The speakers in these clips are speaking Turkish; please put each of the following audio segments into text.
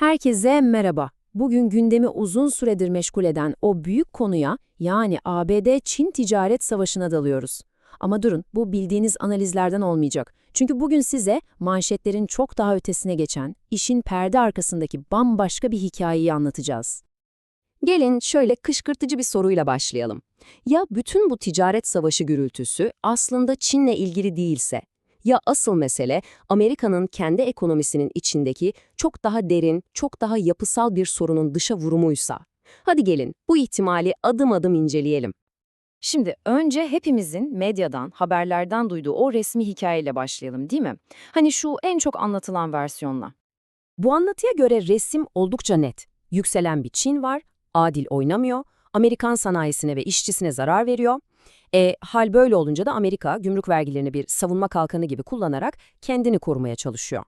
Herkese merhaba. Bugün gündemi uzun süredir meşgul eden o büyük konuya yani ABD-Çin ticaret savaşına dalıyoruz. Ama durun, bu bildiğiniz analizlerden olmayacak. Çünkü bugün size manşetlerin çok daha ötesine geçen, işin perde arkasındaki bambaşka bir hikayeyi anlatacağız. Gelin şöyle kışkırtıcı bir soruyla başlayalım. Ya bütün bu ticaret savaşı gürültüsü aslında Çin'le ilgili değilse? Ya asıl mesele Amerika'nın kendi ekonomisinin içindeki çok daha derin, çok daha yapısal bir sorunun dışa vurumuysa? Hadi gelin bu ihtimali adım adım inceleyelim. Şimdi önce hepimizin medyadan, haberlerden duyduğu o resmi hikayeyle başlayalım değil mi? Hani şu en çok anlatılan versiyonla. Bu anlatıya göre resim oldukça net. Yükselen bir Çin var, adil oynamıyor, Amerikan sanayisine ve işçisine zarar veriyor. E, hal böyle olunca da Amerika gümrük vergilerini bir savunma kalkanı gibi kullanarak kendini korumaya çalışıyor.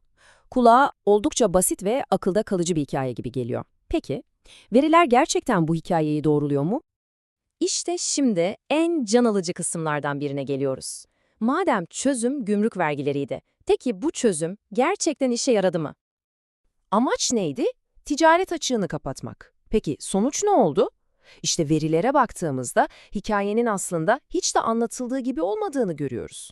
Kulağa oldukça basit ve akılda kalıcı bir hikaye gibi geliyor. Peki, veriler gerçekten bu hikayeyi doğruluyor mu? İşte şimdi en can alıcı kısımlardan birine geliyoruz. Madem çözüm gümrük vergileriydi, peki bu çözüm gerçekten işe yaradı mı? Amaç neydi? Ticaret açığını kapatmak. Peki sonuç ne oldu? İşte verilere baktığımızda hikayenin aslında hiç de anlatıldığı gibi olmadığını görüyoruz.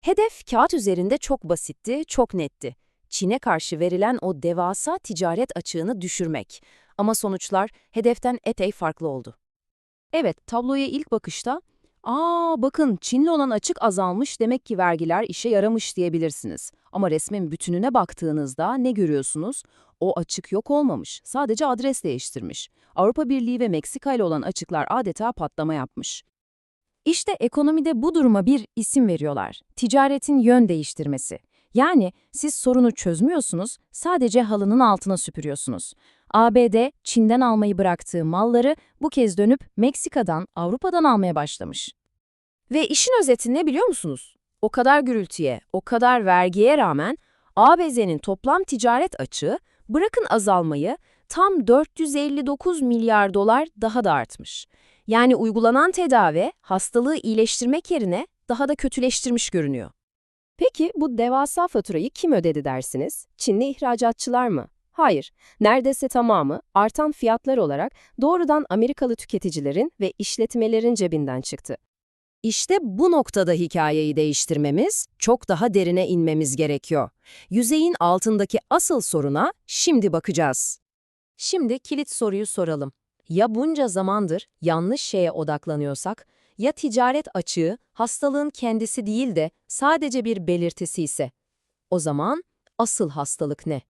Hedef kağıt üzerinde çok basitti, çok netti. Çin'e karşı verilen o devasa ticaret açığını düşürmek. Ama sonuçlar hedeften epey farklı oldu. Evet, tabloya ilk bakışta, ''Aa bakın Çin'le olan açık azalmış demek ki vergiler işe yaramış.'' diyebilirsiniz. Ama resmin bütününe baktığınızda ne görüyorsunuz? O açık yok olmamış, sadece adres değiştirmiş. Avrupa Birliği ve Meksika ile olan açıklar adeta patlama yapmış. İşte ekonomide bu duruma bir isim veriyorlar. Ticaretin yön değiştirmesi. Yani siz sorunu çözmüyorsunuz, sadece halının altına süpürüyorsunuz. ABD, Çin'den almayı bıraktığı malları bu kez dönüp Meksika'dan, Avrupa'dan almaya başlamış. Ve işin özeti ne biliyor musunuz? O kadar gürültüye, o kadar vergiye rağmen ABD'nin toplam ticaret açığı bırakın azalmayı tam 459 milyar dolar daha da artmış. Yani uygulanan tedavi hastalığı iyileştirmek yerine daha da kötüleştirmiş görünüyor. Peki bu devasa faturayı kim ödedi dersiniz? Çinli ihracatçılar mı? Hayır, neredeyse tamamı artan fiyatlar olarak doğrudan Amerikalı tüketicilerin ve işletmelerin cebinden çıktı. İşte bu noktada hikayeyi değiştirmemiz, çok daha derine inmemiz gerekiyor. Yüzeyin altındaki asıl soruna şimdi bakacağız. Şimdi kilit soruyu soralım. Ya bunca zamandır yanlış şeye odaklanıyorsak, ya ticaret açığı hastalığın kendisi değil de sadece bir belirtisi ise? O zaman asıl hastalık ne?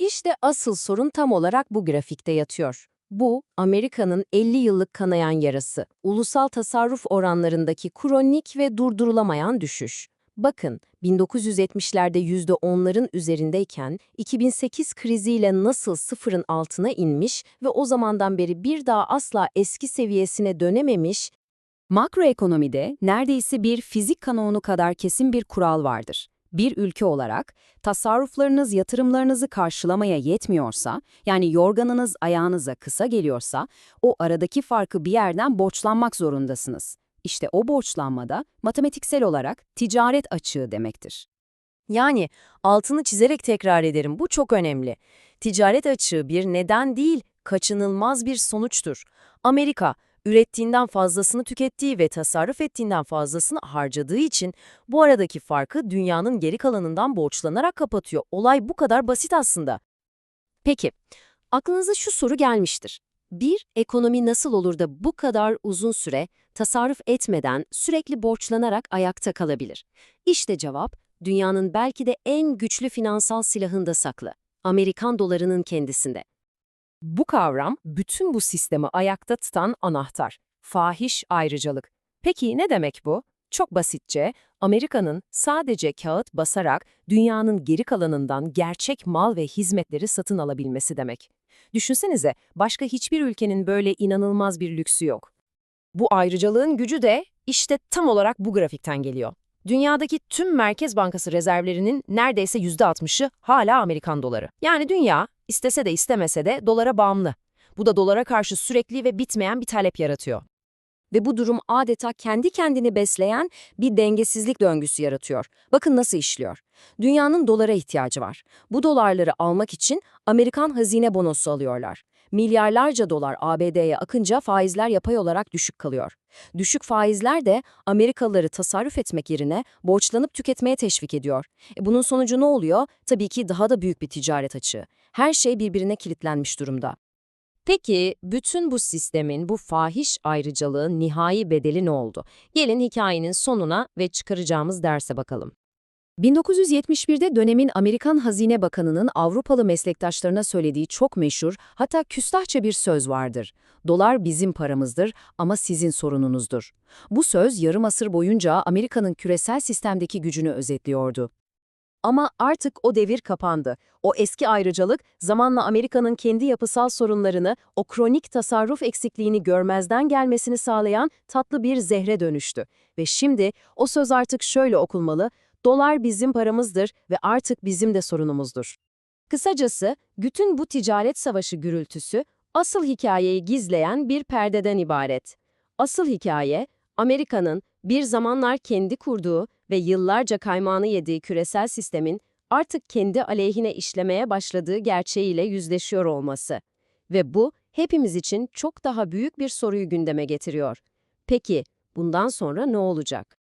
İşte asıl sorun tam olarak bu grafikte yatıyor. Bu, Amerika'nın 50 yıllık kanayan yarası, ulusal tasarruf oranlarındaki kronik ve durdurulamayan düşüş. Bakın, 1970'lerde %10'ların üzerindeyken 2008 kriziyle nasıl sıfırın altına inmiş ve o zamandan beri bir daha asla eski seviyesine dönememiş, makroekonomide neredeyse bir fizik kanunu kadar kesin bir kural vardır. Bir ülke olarak tasarruflarınız yatırımlarınızı karşılamaya yetmiyorsa, yani yorganınız ayağınıza kısa geliyorsa, o aradaki farkı bir yerden borçlanmak zorundasınız. İşte o borçlanmada matematiksel olarak ticaret açığı demektir. Yani altını çizerek tekrar ederim bu çok önemli. Ticaret açığı bir neden değil, kaçınılmaz bir sonuçtur. Amerika, ürettiğinden fazlasını tükettiği ve tasarruf ettiğinden fazlasını harcadığı için bu aradaki farkı dünyanın geri kalanından borçlanarak kapatıyor. Olay bu kadar basit aslında. Peki, aklınıza şu soru gelmiştir. Bir, ekonomi nasıl olur da bu kadar uzun süre tasarruf etmeden sürekli borçlanarak ayakta kalabilir? İşte cevap, dünyanın belki de en güçlü finansal silahında saklı. Amerikan dolarının kendisinde. Bu kavram bütün bu sistemi ayakta tutan anahtar. Fahiş ayrıcalık. Peki ne demek bu? Çok basitçe Amerika'nın sadece kağıt basarak dünyanın geri kalanından gerçek mal ve hizmetleri satın alabilmesi demek. Düşünsenize başka hiçbir ülkenin böyle inanılmaz bir lüksü yok. Bu ayrıcalığın gücü de işte tam olarak bu grafikten geliyor. Dünyadaki tüm Merkez Bankası rezervlerinin neredeyse %60'ı hala Amerikan doları. Yani dünya istese de istemese de dolara bağımlı. Bu da dolara karşı sürekli ve bitmeyen bir talep yaratıyor. Ve bu durum adeta kendi kendini besleyen bir dengesizlik döngüsü yaratıyor. Bakın nasıl işliyor. Dünyanın dolara ihtiyacı var. Bu dolarları almak için Amerikan hazine bonosu alıyorlar. Milyarlarca dolar ABD'ye akınca faizler yapay olarak düşük kalıyor. Düşük faizler de Amerikalıları tasarruf etmek yerine borçlanıp tüketmeye teşvik ediyor. E bunun sonucu ne oluyor? Tabii ki daha da büyük bir ticaret açığı. Her şey birbirine kilitlenmiş durumda. Peki bütün bu sistemin, bu fahiş ayrıcalığın nihai bedeli ne oldu? Gelin hikayenin sonuna ve çıkaracağımız derse bakalım. 1971'de dönemin Amerikan Hazine Bakanı'nın Avrupalı meslektaşlarına söylediği çok meşhur, hatta küstahça bir söz vardır. Dolar bizim paramızdır ama sizin sorununuzdur. Bu söz yarım asır boyunca Amerika'nın küresel sistemdeki gücünü özetliyordu. Ama artık o devir kapandı. O eski ayrıcalık zamanla Amerika'nın kendi yapısal sorunlarını, o kronik tasarruf eksikliğini görmezden gelmesini sağlayan tatlı bir zehre dönüştü. Ve şimdi o söz artık şöyle okunmalı, dolar bizim paramızdır ve artık bizim de sorunumuzdur. Kısacası bütün bu ticaret savaşı gürültüsü asıl hikayeyi gizleyen bir perdeden ibaret. Asıl hikaye, Amerika'nın bir zamanlar kendi kurduğu ve yıllarca kaymağını yediği küresel sistemin artık kendi aleyhine işlemeye başladığı gerçeğiyle yüzleşiyor olması. Ve bu hepimiz için çok daha büyük bir soruyu gündeme getiriyor. Peki bundan sonra ne olacak?